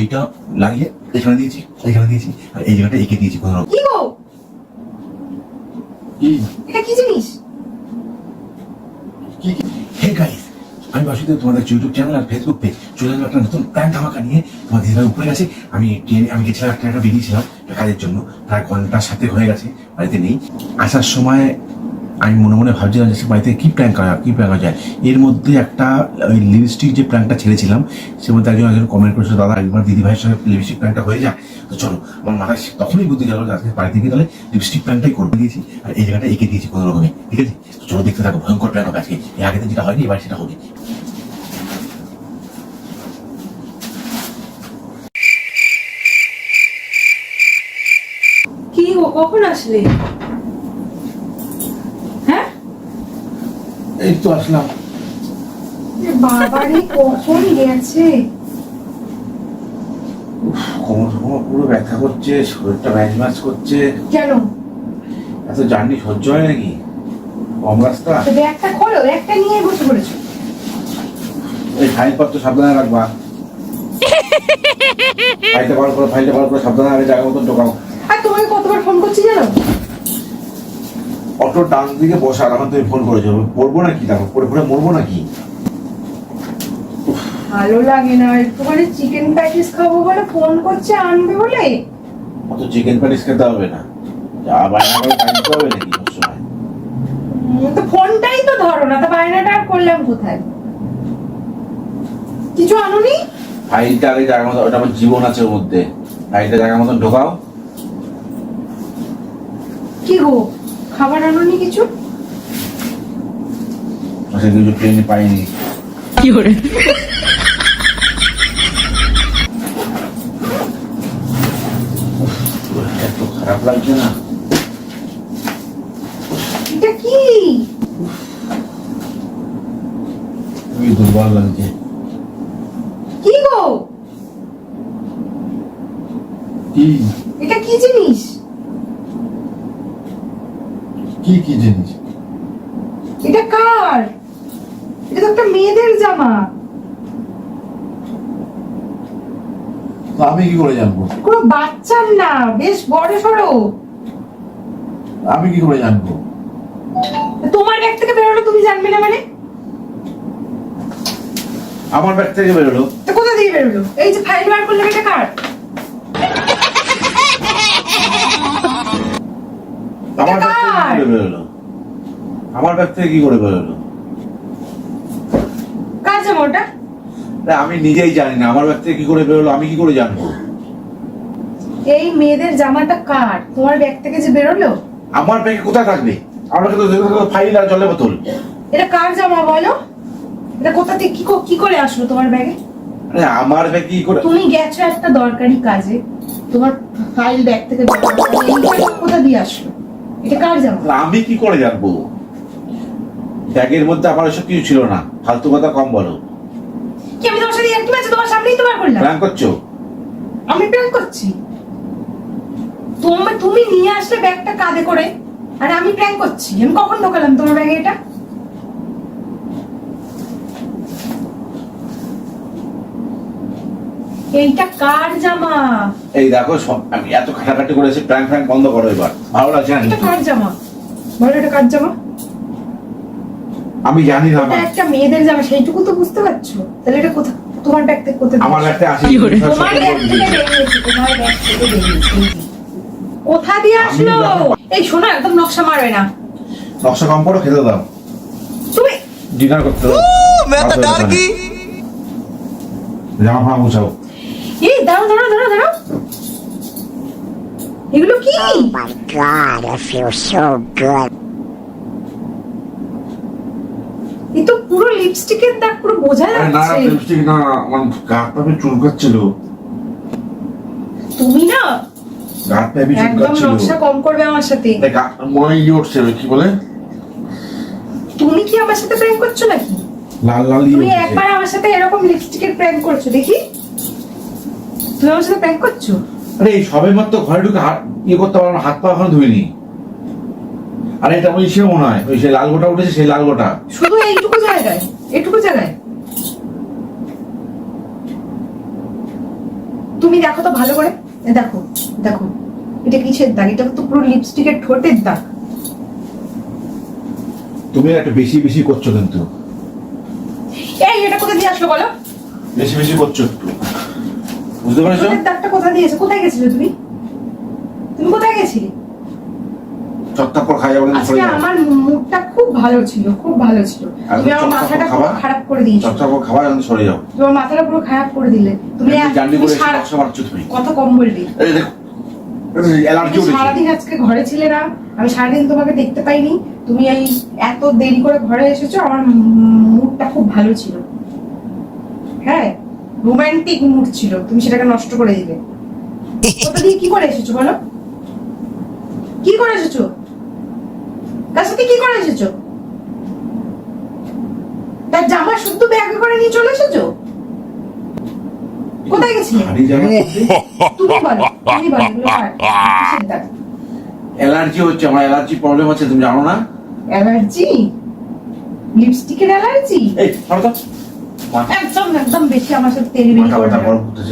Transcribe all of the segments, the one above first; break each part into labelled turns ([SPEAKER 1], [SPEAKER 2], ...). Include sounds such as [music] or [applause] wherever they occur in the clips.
[SPEAKER 1] এইটা লাগিয়ে এখানে দিয়েছি এখানে দিয়েছি আর এই জায়গাটা এঁকে দিয়েছি কোনো রকম
[SPEAKER 2] কি গো?
[SPEAKER 1] কি?
[SPEAKER 2] এটা কি জিনিস?
[SPEAKER 1] হে গাইস আমি বাসুদেব তোমাদের ইউটিউব চ্যানেল আর ফেসবুক পেজ চলে এলাম একটা নতুন প্ল্যান ধামাকা নিয়ে। তোমার দিদিভাই উপরে গেছে আমি ট্রেনে আমি গেছিলাম একটা একটা বেরিয়েছিলাম কাজের জন্য। প্রায় ঘণ্টার সাথে হয়ে গেছে বাড়িতে নেই। আসার সময় আমি মনে মনে ভাবছিলাম যে বাড়িতে কী প্ল্যান করা কী প্ল্যান করা যায়। এর মধ্যে একটা, ওই লিপস্টিক যে প্ল্যানটা ছেড়েছিলাম, সে মধ্যে একজন একজন কমেন্ট করেছিল, দাদা, একবার দিদি ভাইয়ের সঙ্গে লিপস্টিক প্ল্যানটা হয়ে যায় তো চলো, আমার মাথায় তখনই বুদ্ধি গেল আজকে বাড়িতে গিয়ে তাহলে লিপস্টিক প্ল্যানটাই করে দিয়েছি, আর এই জায়গাটা এঁকে দিয়েছি কোনো রকমে, ঠিক আছে? তো চলো দেখতে থাকো, ভয়ঙ্কর প্ল্যান হবে আজকে। এর আগে যেটা হয়নি, এবার সেটা হবে।
[SPEAKER 2] কি কখন আসলে?
[SPEAKER 1] এই তো আসলাম।
[SPEAKER 2] বাবারে কখন গেছে?
[SPEAKER 1] কোমর কোমর পুরো ব্যথা করছে শরীরটা ম্যাচ ম্যাচ করছে।
[SPEAKER 2] কেন?
[SPEAKER 1] এত জার্নি সহ্য হয় নাকি? কম রাস্তা।
[SPEAKER 2] ব্যাগটা খোলো ব্যাগটা নিয়ে বসে পড়েছো।
[SPEAKER 1] এই ফাইলপত্র সাবধানে রাখবা। [laughs] ফাইলটা বার করো ফাইলটা বার করো সাবধানে আগে জায়গা মতন ঢোকাও।
[SPEAKER 2] আর তোমাকে কতবার ফোন করছি জানো?
[SPEAKER 1] অটো ডান দিকে বসার এখন তুমি ফোন করেছ। পড়ব নাকি? দেখো পড়ে পড়ে মরবো নাকি?
[SPEAKER 2] ভালো লাগে না একটুখানি চিকেন প্যাটিস খাব বলে ফোন করছে আনবে বলে?
[SPEAKER 1] অত চিকেন প্যাটিস খেতে হবে না। যা বায়না করে খাই দিতে হবে নাকি সবসময়
[SPEAKER 2] তো ফোনটাই তো ধরো না তা বায়নাটা আর করলাম কোথায়? কিছু আনুনি?
[SPEAKER 1] ফাইলটা আগে জায়গা মতো ওটা আমার জীবন আছে ওর মধ্যে। ফাইলটা জায়গা মতন ঢোকাও।
[SPEAKER 2] কি গো? খাবার আনুনি কিছু?
[SPEAKER 1] সে কিছু ট্রেনে পাইনি। এত খারাপ লাগছে না।
[SPEAKER 2] এটা কি?
[SPEAKER 1] খুবই দুর্বল লাগছে।
[SPEAKER 2] কি গো?
[SPEAKER 1] কি
[SPEAKER 2] এটা কি জিনিস
[SPEAKER 1] কি কি জিনিস?
[SPEAKER 2] এটা কার? এটা তো একটা মেয়েদের জামা।
[SPEAKER 1] আমি কি করে জানব?
[SPEAKER 2] কোনো বাচ্চার না বেশ বড় সড়ো।
[SPEAKER 1] আমি কি করে জানব?
[SPEAKER 2] তোমার ব্যাগ থেকে বেরোলো তুমি জানবে না মানে?
[SPEAKER 1] আমার ব্যাগ থেকে বেরোলো।
[SPEAKER 2] তো কোথা দিয়ে বেরোলো? এই যে ফাইল বার করলে এটা কার?
[SPEAKER 1] আমার ব্যাগ থেকে কি করে বেরোলো? আমার ব্যাগ থেকে কি করে বেরোলো?
[SPEAKER 2] কার জামা ওটা?
[SPEAKER 1] আমি নিজেই জানি না আমার ব্যাগ থেকে কি করে বেরোলো আমি কি করে জানব?
[SPEAKER 2] এই মেয়েদের জামাটা কার? তোমার ব্যাগ থেকে যে বেরোলো?
[SPEAKER 1] আমার ব্যাগে কোথায় থাকবে? আমার ব্যাগে তো ফাইল আর জলের বোতল।
[SPEAKER 2] এটা কার জামা বলো? এটা কোথা থেকে কি কি করে আসলো তোমার ব্যাগে?
[SPEAKER 1] আরে আমার ব্যাগ কি করে
[SPEAKER 2] তুমি গেছো একটা দরকারি কাজে। তোমার ফাইল ব্যাগ থেকে কোথা দিয়ে আসলো? এটা কার জামা?
[SPEAKER 1] আমি কি করে জানব? ব্যাগের মধ্যে আমার এসব কিছু ছিল না। ফালতু কথা কম বলো।
[SPEAKER 2] কি আমি তোমার সাথে একটু আছে তোমার সামনেই তোমার করলাম।
[SPEAKER 1] প্ল্যান করছ?
[SPEAKER 2] আমি প্ল্যান করছি। তোমার তুমি নিয়ে আসলে ব্যাগটা কাঁধে করে আর আমি প্ল্যান করছি। আমি কখন ঢোকালাম তোমার ব্যাগে এটা? এইটা কার জামা?
[SPEAKER 1] এই দেখো আমি এত খাটাখাটি করেছি প্র্যাঙ্ক ফ্র্যাঙ্ক বন্ধ করো এবার। ভালো লাগছে না?
[SPEAKER 2] এটা কার জামা? বলো এটা কার জামা?
[SPEAKER 1] আমি জানি না
[SPEAKER 2] একটা মেয়েদের জামা সেইটুকু তো বুঝতে পারছ? তাহলে এটা কোথা তোমার ব্যাগ থেকে
[SPEAKER 1] আমার আসি
[SPEAKER 2] তোমার ব্যাগ থেকে তোমার ব্যাগ থেকে কোথা দিয়ে আসলো? এই শোনো একদম নকশা মারবে না।
[SPEAKER 1] নকশা কম করো খেতে দাও।
[SPEAKER 2] তুমি
[SPEAKER 1] ডিনার করতে দাও। জামা ফামা গুছাও।
[SPEAKER 2] এই দাঁড়াও দাঁড়াও দাঁড়াও দাঁড়াও। এগুলো কি?
[SPEAKER 3] Oh my god, I feel so good.
[SPEAKER 2] এই তো পুরো লিপস্টিকের দাগ পুরো বোঝা
[SPEAKER 1] আরে না
[SPEAKER 2] যাচ্ছে।
[SPEAKER 1] লিপস্টিক না আমার গাত পাবে চুলকাচ্ছিল।
[SPEAKER 2] তুমি না
[SPEAKER 1] গাত পাবে
[SPEAKER 2] একদম
[SPEAKER 1] চুলকাচ্ছিল।
[SPEAKER 2] নকশা কম করবে আমার সাথে।
[SPEAKER 1] এই গা- মনে ইয়ে উঠছে কি বলে?
[SPEAKER 2] তুমি কি আমার সাথে প্র্যাঙ্ক করছ নাকি?
[SPEAKER 1] লাল লাল ইয়ে
[SPEAKER 2] তুমি
[SPEAKER 1] উঠছে।
[SPEAKER 2] একবার আমার সাথে এরকম লিপস্টিকের প্র্যাঙ্ক করছ দেখি। তুমি আমার সাথে প্র্যাঙ্ক করছ?
[SPEAKER 1] আরে এই সবে মাত্র ঘরে ঢুকে হাত ইয়ে করতে হাত পা এখনও ধুইনি। আরে এটা ওই সে মনে হয় ওই সেই লাল গোটা উঠেছে সেই লাল গোটা।
[SPEAKER 2] শুধু এইটুকু জায়গায় এইটুকু জায়গায়। তুমি দেখো তো ভালো করে। দেখো দেখো এটা কিসের দাগ? এটা তো পুরো লিপস্টিকের ঠোঁটের দাগ।
[SPEAKER 1] তুমি একটা বেশি বেশি করছ কিন্তু।
[SPEAKER 2] এই এটা কোথায় দিয়ে আসলো বলো?
[SPEAKER 1] বেশি বেশি করছ একটু। বুঝতে পেরেছ?
[SPEAKER 2] কোথায় দিয়েছে কোথায় গেছিলে তুমি? তুমি কোথায় গেছিলে?
[SPEAKER 1] চত্তাপ্পর খাই যাবে
[SPEAKER 2] আজকে আমার মুডটা খুব ভালো ছিল খুব ভালো ছিল। তুমি আমার মাথাটা পুরো খারাপ করে দিয়েছ।
[SPEAKER 1] চত্তাপ্পর খাবার এখন সরে যাও।
[SPEAKER 2] তোমার মাথাটা পুরো খারাপ করে দিলে। তুমি এক-
[SPEAKER 1] করে এসে মারছো তুমি।
[SPEAKER 2] কত কম বলবি
[SPEAKER 1] এই দেখো অ্যালার্জি উঠেছে।
[SPEAKER 2] সারাদিন আজকে ঘরে ছিলে না আমি সারাদিন তোমাকে দেখতে পাইনি। তুমি এই এত দেরি করে ঘরে এসেছ আমার মুডটা খুব ভালো ছিল। হ্যাঁ? রোমান্টিক মুড ছিল তুমি সেটাকে নষ্ট করে দিলে। ওটা দিয়ে কি করে এসেছ বলো? কি করে এসেছ? তার সাথে কি করে এসেছ? তার জামা শুদ্ধ ব্যাগে করে নিয়ে চলে এসেছ? কোথায় গেছিলে? তুমি বলো তুমি বলো?
[SPEAKER 1] অ্যালার্জি হচ্ছে আমার অ্যালার্জি প্রবলেম আছে তুমি জানো না?
[SPEAKER 2] অ্যালার্জি? লিপস্টিকের অ্যালার্জি?
[SPEAKER 1] এই
[SPEAKER 2] একদম একদম বেশি আমার সাথে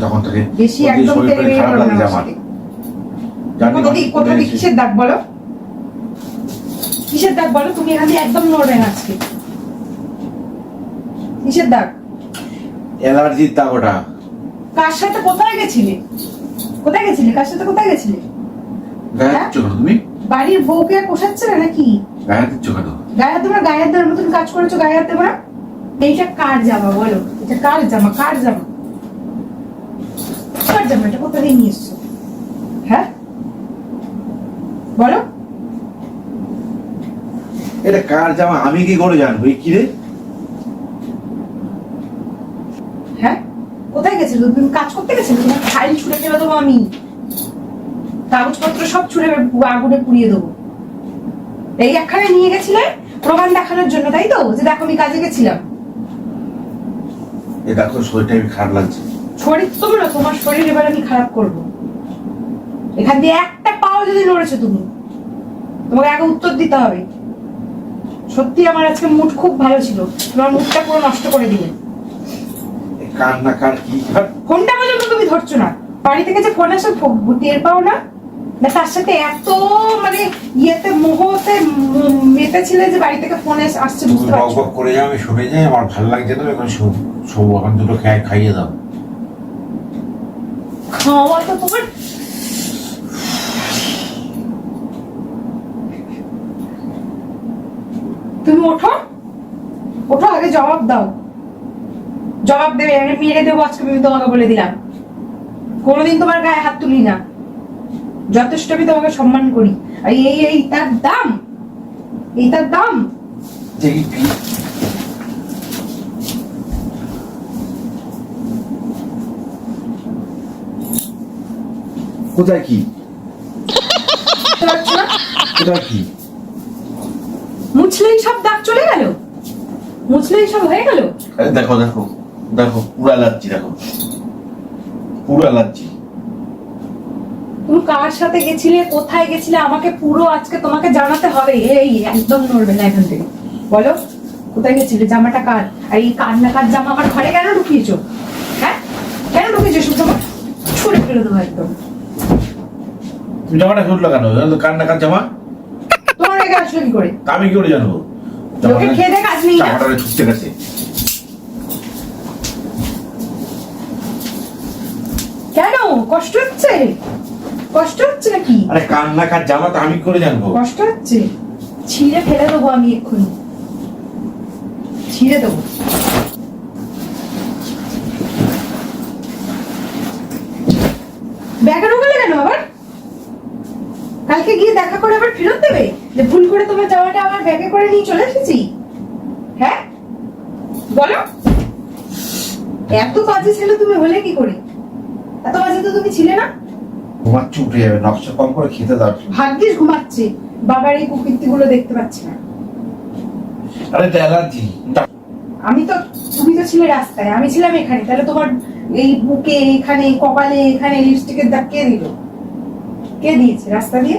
[SPEAKER 1] তখন থেকে
[SPEAKER 2] বেশি একদম
[SPEAKER 1] খারাপ
[SPEAKER 2] আমার কোথা কোথা কিসের দাগ বলো? কিসের দাগ বলো? তুমি এখান দিয়ে একদম নড়বে না আজকে। কিসের দাগ?
[SPEAKER 1] অ্যালার্জির দাগ ওটা।
[SPEAKER 2] কার সাথে কোথায় গেছিলে? কোথায় গেছিলে? কার সাথে কোথায় গেছিলে? হ্যাঁ?
[SPEAKER 1] তুমি?
[SPEAKER 2] বাড়ির বউকে পোষাচ্ছে না নাকি?
[SPEAKER 1] গায়ে দিচ্ছ কেন?
[SPEAKER 2] গায়ে তোমরা গায়ে দেওয়ার মতন কাজ করেছ গায়ে হাত দেবো না। এইটা কার জামা বলো? এটা কার জামা? কার জামা? কার জামা? এটা কোথা দিয়ে নিয়ে এসছো? হ্যাঁ? বলো।
[SPEAKER 1] এটা কার জামা? আমি কি করে জানব? কি রে?
[SPEAKER 2] হ্যাঁ? কোথায় গেছিল তুমি কাজ করতে গেছিলে তোমার ফাইল ছুড়ে ফেলে দেবো আমি। কাগজপত্র সব ছুড়ে আগুনে পুড়িয়ে দেবো। এই একখানে নিয়ে গেছিলে? প্রমাণ দেখানোর জন্য তাই তো? যে দেখো আমি কাজে গেছিলাম।
[SPEAKER 1] এই দেখো শরীরটা আমি খারাপ লাগছে।
[SPEAKER 2] শরীর তো না তোমার শরীর এবার আমি খারাপ করব। এখান দিয়ে একটা পাও যদি নড়েছো তুমি তোমাকে আগে উত্তর দিতে হবে। সত্যি আমার আজকে মুড খুব ভালো ছিল তোমার মুডটা পুরো নষ্ট করে দিলে।
[SPEAKER 1] কার না কার কি?
[SPEAKER 2] ফোনটা পর্যন্ত তুমি ধরছো না। বাড়ি থেকে যে ফোন আসে টের পাও না। না তার সাথে এত মানে ইয়েতে মোহতে ম- মেতেছিলে যে বাড়ি থেকে ফোন আসছে
[SPEAKER 1] তুমি
[SPEAKER 2] বুঝতে পারছ
[SPEAKER 1] করে যাও আমি শুনে যাই আমার ভালো লাগছে না এখন শো এখন দুটো খাই খাইয়ে দাও।
[SPEAKER 2] খাওয়া তো তোমার। তুমি ওঠো। ওঠো আগে জবাব দাও। জবাব দেবে আমি মেরে দেবো আজকে আমি তোমাকে বলে দিলাম। কোনোদিন তোমার গায়ে হাত তুলি না। যথেষ্ট আমি তোমাকে সম্মান করি। আর এই এই তার দাম। এই তার দাম।
[SPEAKER 1] কোথায় কি? কোথায় কি?
[SPEAKER 2] মুছলেই সব দাগ চলে গেল? মুছলেই সব হয়ে গেল?
[SPEAKER 1] দেখো দেখো দেখো পুরো অ্যালার্জি দেখো। পুরো অ্যালার্জি।
[SPEAKER 2] তুমি কার সাথে গেছিলে কোথায় গেছিলে আমাকে পুরো আজকে তোমাকে জানাতে হবে। এই একদম নড়বে না এখান থেকে। বলো কোথায় গেছিলে জামাটা কার? আর এই কার না কার জামা আমার ঘরে কেন ঢুকিয়েছো? হ্যাঁ? কেন ঢুকিয়েছো? জামা ছুড়ে ফেলে দেবো একদম।
[SPEAKER 1] জামাটা শুনলো কেন? কার না কার জামা?
[SPEAKER 2] তোমার আগে আসলো করে?
[SPEAKER 1] আমি কি করে জানব?
[SPEAKER 2] লোকে খেয়ে কাজ নেই
[SPEAKER 1] জামাটা ছুটতে গেছে।
[SPEAKER 2] কেন? কষ্ট হচ্ছে? কষ্ট হচ্ছে নাকি?
[SPEAKER 1] আরে কার না কার জামা তা আমি করে জানব?
[SPEAKER 2] কষ্ট হচ্ছে। ছিঁড়ে ফেলে দেবো আমি এক্ষুনি। ছিঁড়ে দেবো। ব্যাগে ঢোকালে কেন আবার কালকে গিয়ে দেখা করে আবার ফেরত দেবে? যে ভুল করে তোমার জামাটা আমার ব্যাগে করে নিয়ে চলে এসেছি। হ্যাঁ? বলো। এত বাজে ছেলে তুমি হলে কি করে? এত বাজে তো তুমি ছিলে না।
[SPEAKER 1] ঘুমাচ্ছে উঠে যাবে নকশা কম করে খেতে দাও।
[SPEAKER 2] ভাগ্যিস ঘুমাচ্ছে। বাবার এই কুকীর্তি গুলো দেখতে পাচ্ছি না।
[SPEAKER 1] আরে এটা অ্যালার্জি
[SPEAKER 2] আমি তো তুমি তো ছিলে রাস্তায় আমি ছিলাম এখানে। তাহলে তোমার এই বুকে এখানে কপালে এখানে লিপস্টিকের দাগ কে দিল? কে দিয়েছে? রাস্তা দিয়ে?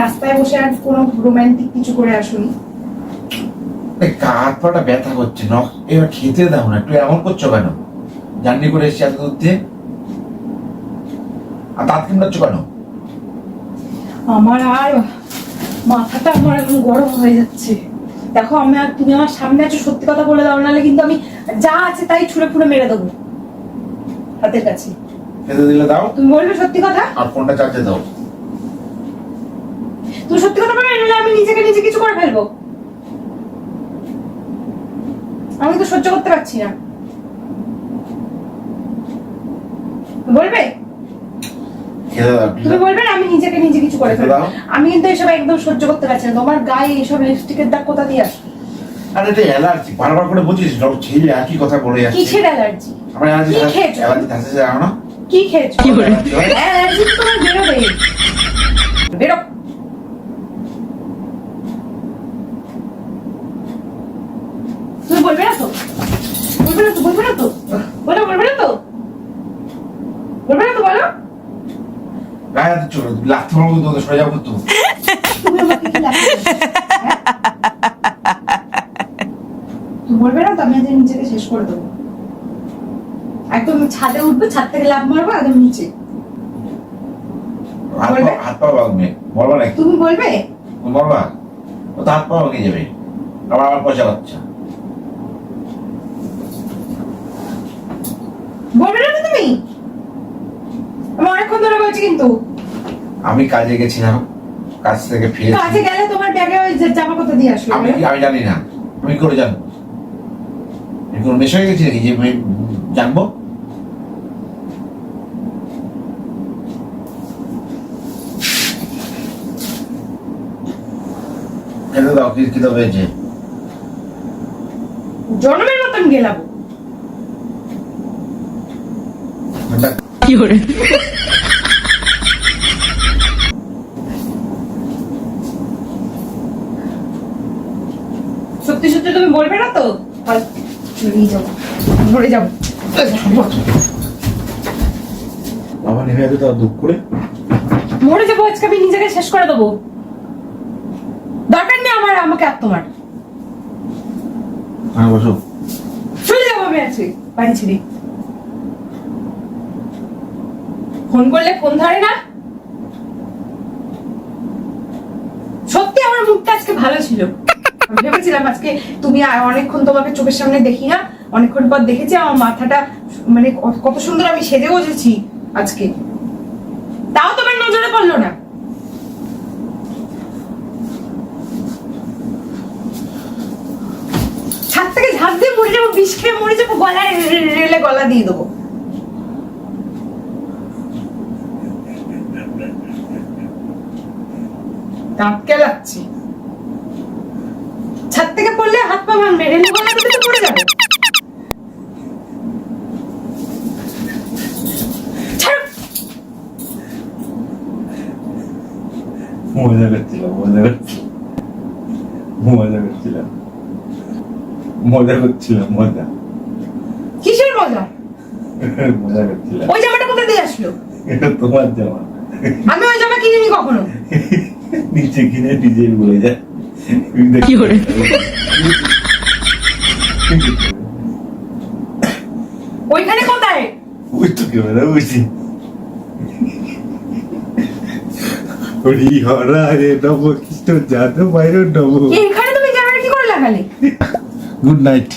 [SPEAKER 2] রাস্তায় বসে আর কোনো রোমান্টিক কিছু করে আসুনি?
[SPEAKER 1] হাত পাটা ব্যথা করছে নখ? এবার খেতে দাও না একটু এমন করছ কেন? জার্নি করে এসছি এত দূর দিয়ে। আর দাঁত কিমড়াচ্ছ কেন?
[SPEAKER 2] আমার আর মাথাটা আমার এখন গরম হয়ে যাচ্ছে। দেখো আমি আর তুমি আমার সামনে আছো সত্যি কথা বলে দাও নাহলে কিন্তু আমি যা আছে তাই ছুঁড়ে ফুড়ে মেরে দেবো। হাতের কাছে।
[SPEAKER 1] খেতে দিলে দাও।
[SPEAKER 2] তুমি বলবে সত্যি কথা?
[SPEAKER 1] আর ফোনটা চার্জে দাও।
[SPEAKER 2] তুমি সত্যি কথা বলবে নাহলে আমি নিজেকে নিজে কিছু করে ফেলব। আমি তো সহ্য করতে পারছি না। বলবে? তুমি বলবে না আমি নিজেকে নিজে কিছু করে ফেলব। আমি কিন্তু এসব একদম সহ্য করতে পারছি না। তোমার গায়ে এইসব লিপস্টিকের দাগ কোথা দিয়ে আসে
[SPEAKER 1] আর এটা অ্যালার্জি বারবার করে বুঝিস ছেলে একই কথা বলে যাচ্ছে।
[SPEAKER 2] কিসের অ্যালার্জি
[SPEAKER 1] আমার অ্যালার্জি অ্যালার্জি জানো না।
[SPEAKER 2] কি খেয়েছো অ্যালার্জি তো তোমার বেরোবে বেরো তুমি বলবে না তো বলবে না তো বলবে না তো বলো বলবে না তো বলবে না তো বলো
[SPEAKER 1] গায়ে হাতে চলো লাগতে পারব তো সরে যাব তো
[SPEAKER 2] তুমি আমাকে কি লাগবে? হ্যাঁ? তুমি বলবে না তো আমি আজ নিজেকে শেষ করে দেবো একদম ছাদে উঠবে ছাদ থেকে লাভ মারবো একদম নিচে।
[SPEAKER 1] হাত পা ভাঙবে। বলবা নাকি?
[SPEAKER 2] তুমি বলবে?
[SPEAKER 1] বলবা? ও তো হাত পা ভেঙে যাবে। আবার আমার পয়সা বাচ্চা
[SPEAKER 2] বলবে না তুমি? আমি অনেকক্ষণ ধরে বলছি কিন্তু।
[SPEAKER 1] আমি কাজে গেছিলাম কাজ থেকে ফিরে
[SPEAKER 2] কাজে গেলে তোমার ব্যাগে ওই জামা কোথা দিয়ে আসলো
[SPEAKER 1] আমি আমি জানি না। আমি করে জানব। কোনো মেশে গেছি নাকি যে আমি জানব? দাও কি হয়েছে
[SPEAKER 2] জন্মের মতন গেলাম। সত্যি সত্যি তুমি বলবে না তো? যাব মরে যাব
[SPEAKER 1] আমার নেমে যাবে তো দুঃখ করে।
[SPEAKER 2] মরে যাব আজকে আমি নিজেকে শেষ করে দেবো। দরকার নেই আমার আমাকে আর তোমার।
[SPEAKER 1] হ্যাঁ বসো।
[SPEAKER 2] চলে যাব আমি আজকে বাড়ি ছেড়ে। ফোন করলে ফোন ধরে না। সত্যি আমার মুখটা আজকে ভালো ছিল। ভেবেছিলাম আজকে তুমি অনেকক্ষণ তোমাকে চোখের সামনে দেখি না অনেকক্ষণ পর দেখেছি আমার মাথাটা মানে কত সুন্দর আমি সেজে বসেছি আজকে। তাও তোমার নজরে পড়ল না ছাদ থেকে ঝাঁপ দিয়ে মরে যাব, বিষ খেয়ে মরে যাব, গলায় রেলে গলা দিয়ে দেবো। দাঁত কেলাচ্ছি ছাদ থেকে পড়লে হাত পা ভাঙবে, রেলে গলা থেকে তো পড়ে যাবে। ছাড়ো।
[SPEAKER 1] মজা করছিলাম মজা করছিলাম মজা করছিলাম মজা করছিলাম মজা।
[SPEAKER 2] কিসের মজা?
[SPEAKER 1] মজা করছিলাম।
[SPEAKER 2] ওই জামাটা কোথা দিয়ে আসলো?
[SPEAKER 1] এটা তোমার জামা।
[SPEAKER 2] আমি ওই জামা কিনিনি কখনো।
[SPEAKER 1] নিচে কিনে নিজে বলে যায়
[SPEAKER 4] কি করে?
[SPEAKER 2] ওইখানে কোথায়?
[SPEAKER 1] ওই তো ক্যামেরা বুঝছি হরি হরা রে নব কৃষ্ণ যাদব বাইর নব।
[SPEAKER 2] এখানে তুমি জামাটা কি করে লাগালে?
[SPEAKER 1] Good night